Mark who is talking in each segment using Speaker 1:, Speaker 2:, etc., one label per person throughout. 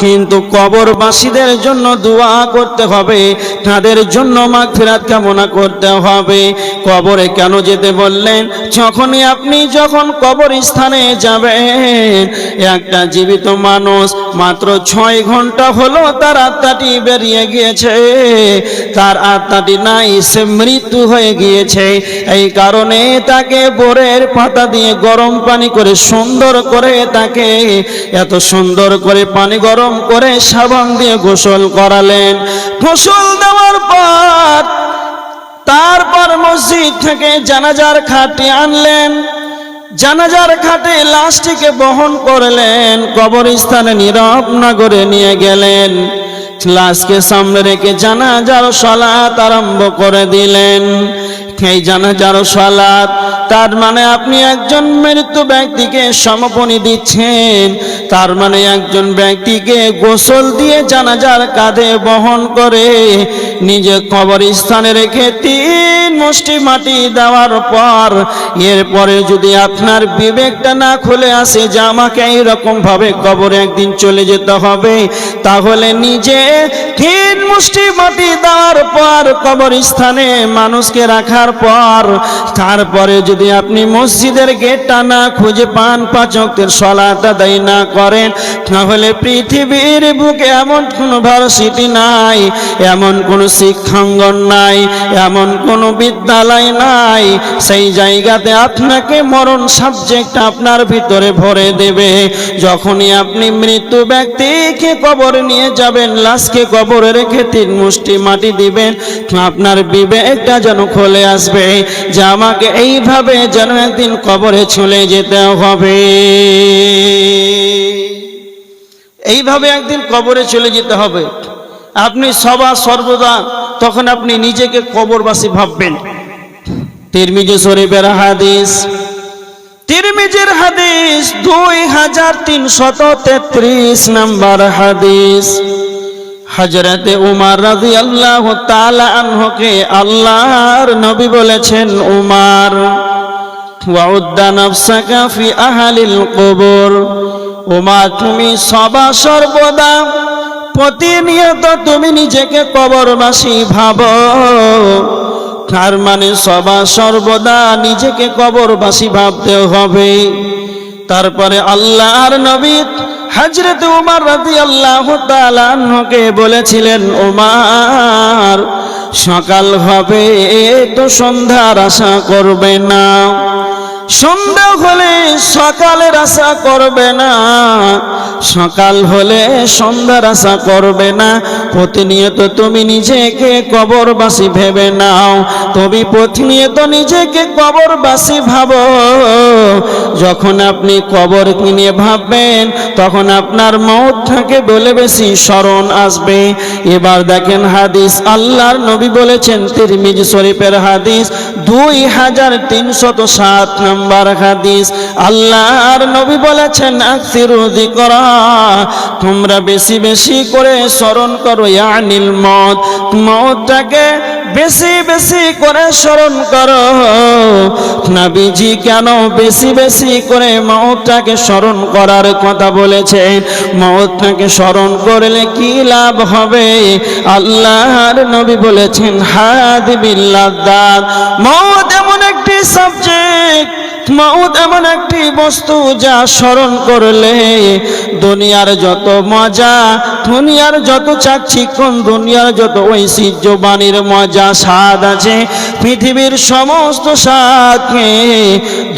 Speaker 1: কিন্তু কবরবাসীদের জন্য দোয়া করতে হবে। তাদের জন্য মাগফিরাত কামনা করতে হবে। কবরে কেন যেতে বললেন? যখনই আপনি যখন কবর স্থানে যাবেন, একটা জীবিত মানুষ মাত্র ছয় ঘণ্টা হলো তার আত্মাটি বেরিয়ে গিয়েছে। তার আত্মাটি নাই, সে মৃত্যু হয়ে গিয়েছে। এই কারণে তাকে বোরের পাতা দিয়ে গরম পানি করে সুন্দর করে তাকে, এত সুন্দর করে পানি গরম করে সাবান দিয়ে গোসল করালেন। গোসল দেওয়ার পর তারপর মসজিদ থেকে জানাজার খাটি আনলেন। জানাজার খাটে লাশটিকে বহন করলেন, কবরস্থানে নীরব নগরে নিয়ে গেলেন। লাশকে সামনে রেখে জানাজার সলাত আরম্ভ করে দিলেন। এই জানাজার সলাত। তার মানে আপনি একজন মৃত্যু ব্যক্তিকে সমপনি দিচ্ছেন। তার মানে একজন ব্যক্তিকে গোসল দিয়ে জানাজার কাঁধে বহন করে নিজে কবরস্থানে রেখে তিন মুষ্টি মাটি দেওয়ার পর এরপরে যদি আপনার বিবেকটা না খুলে আসে যে আমাকে এইরকম ভাবে কবরে একদিন চলে যেতে হবে, তাহলে নিজে তিন মুষ্টি মাটি দেওয়ার পর কবরস্থানে মানুষকে রাখার পর তারপরে যদি আপনি মসজিদের গেটটা না খুঁজে পান পাচকের সলাটা দায়ী না করেন, তাহলে পৃথিবীর বুকে এমন কোনো ভার্সিটি নাই, এমন কোনো শিক্ষাঙ্গন নাই, এমন কোনো বিদ্যালয় নাই, সেই জায়গাতে আপনাকে মরণ সাবজেক্ট আপনার ভিতরে ভরে দেবে। যখনই আপনি মৃত্যু ব্যক্তিকে কবর নিয়ে যাবেন, লাশকে কবরে রেখে তিন মুষ্টি মাটি দিবেন, আপনার বিবেকটা যেন খুলে আসবে, যে আমাকে এইভাবে যেন একদিন কবরে চলে যেতে হবে। এইভাবে একদিন কবরে চলে যেতে হবে। আপনি সবা সর্বদা তখন আপনি নিজেকে কবরবাসী ভাববেন। তিরমিজি শরীফের হাদিস। তিরমিজির হাদিস দুই হাজার তিনশত তেত্রিশ নম্বর হাদিস। হজরতে উমার রাজি আল্লাহ আনহকে আল্লাহর নবী বলেছেন, উমার আহালিল কবর। উমা তুমি সর্বদা প্রতিনিয়ত তুমি নিজেকে কবরবাসী ভাবো। তার মানে সবা সর্বদা নিজেকে কবরবাসী ভাবতে হবে। তারপরে আল্লাহর নবী হজরত উমার রাজি আল্লাহ তালানহকে বলেছিলেন উমার সকাল হবে তো সন্ধ্যার আশা করবে না। সন্ধ্যা হলে সকালের আশা করবে না। সকাল হলে সন্ধ্যার আশা করবে না। প্রতিনিয়ত তুমি নিজেকে কবরবাসী ভেবে নাও। তুমি প্রতিনিয়ত নিজেকে কবরবাসী ভাবো। যখন আপনি কবর নিয়ে ভাববেন, তখন আপনার মৌত থেকে বলে বেশি স্মরণ আসবে। এবার দেখেন হাদিস, আল্লাহর নবী বলেছেন, তিরমিজ শরীফের হাদিস, দুই হাজার তিনশত সাত নম্বর হাদিস। আল্লাহর নবী বলেছেন আকসিরুদি করা তোমরা বেশি বেশি করে স্মরণ করো, ইয়ানিল মত মতটাকে বেশি বেশি করে স্মরণ করো। নাবিজি কেন বেশি বেশি করে মতটাকে স্মরণ করার কথা বলেছেন? মতটাকে স্মরণ করলে কি লাভ হবে? আল্লাহর নবী বলেছেন হাদ বিল্লাদাত মত এমন একটি সাবজেক্ট মৌত এমন একটি বস্তু যা স্মরণ করলে দুনিয়ার যত মজা, দুনিয়ার যত চাকচিকন দুনিয়ার যত ঐশ্বর্য বাণীর মজা, স্বাদ আছে, পৃথিবীর সমস্ত স্বাদকে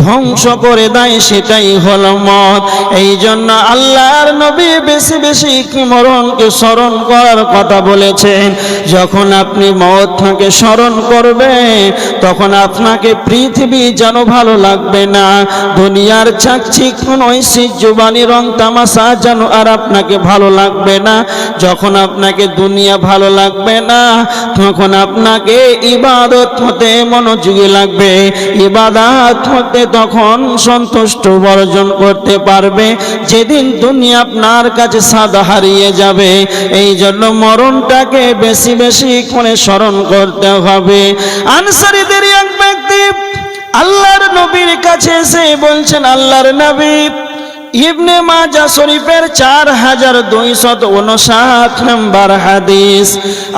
Speaker 1: ধ্বংস করে দেয়, সেটাই হল মত এই জন্য আল্লাহর নবী বেশি বেশি মরণকে স্মরণ করার কথা বলেছেন। যখন আপনি মতকে স্মরণ করবেন, তখন আপনাকে পৃথিবী যেন ভালো লাগবে না। দুনিয়ার চাকচিক্ষণ ঐশ্বর্য বাণী রং তামাশা যেন আর আপনাকে ভালো লাগবে না। যখন আপনাকে দুনিয়া ভালো লাগবে না, তখন আপনাকে ইবাদত হতে মনোযোগী লাগবে। ইবাদত হতে তখন সন্তুষ্ট বর্জন করতে পারবে। যেদিন দুনিয়া আপনার কাছে সাদা হারিয়ে যাবে, এই জন্য মরণটাকে বেশি বেশি করে স্মরণ করতে হবে। আনসারিদের এক ব্যক্তি আল্লাহর নবীর কাছে এসে বলছেন, আল্লাহর নবী, ইবনে মাজা শরীফের চার হাজার দুইশত উনষাট নম্বর হাদিস।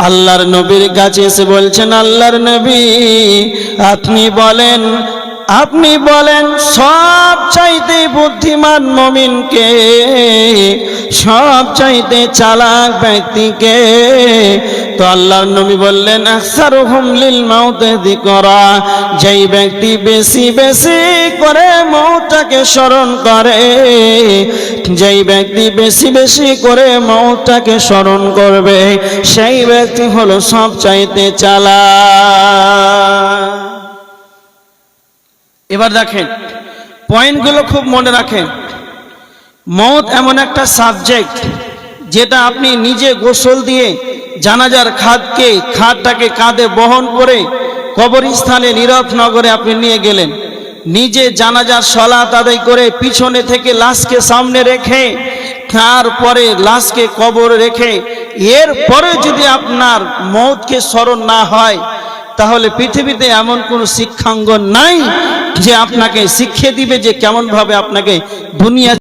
Speaker 1: আল্লাহর নবীর কাছে এসে বলছেন, আল্লাহর নবী, আপনি বলেন আপনি বলেন, সব চাইতে বুদ্ধিমান মমিনকে, সব চাইতে চালাক ব্যক্তিকে। তো আল্লাহর নবী বললেন আকসার লিল মাউতে দিকরা যেই ব্যক্তি বেশি বেশি করে মৌটাকে স্মরণ করে, যেই ব্যক্তি বেশি বেশি করে মৌটাকে স্মরণ করবে, সেই ব্যক্তি হলো সব চাইতে চালা এবার দেখেন পয়েন্টগুলো খুব মনে রাখেন। মত এমন একটা সাবজেক্ট যেটা আপনি নিজে গোসল দিয়ে জানাজার খাদকে, খাদটাকে কাঁধে বহন করে কবরস্থানে নীরব নগরে আপনি নিয়ে গেলেন। নিজে জানাজার সলাত আদায় করে পিছনে থেকে লাশকে সামনে রেখে, তারপরে লাশকে কবর রেখে, এরপরে যদি আপনার মৌতকে স্মরণ না হয়, তাহলে পৃথিবীতে এমন কোনো শিক্ষাঙ্গন নাই যে আপনাকে শিখিয়ে দিবে যে কেমন ভাবে আপনাকে দুনিয়া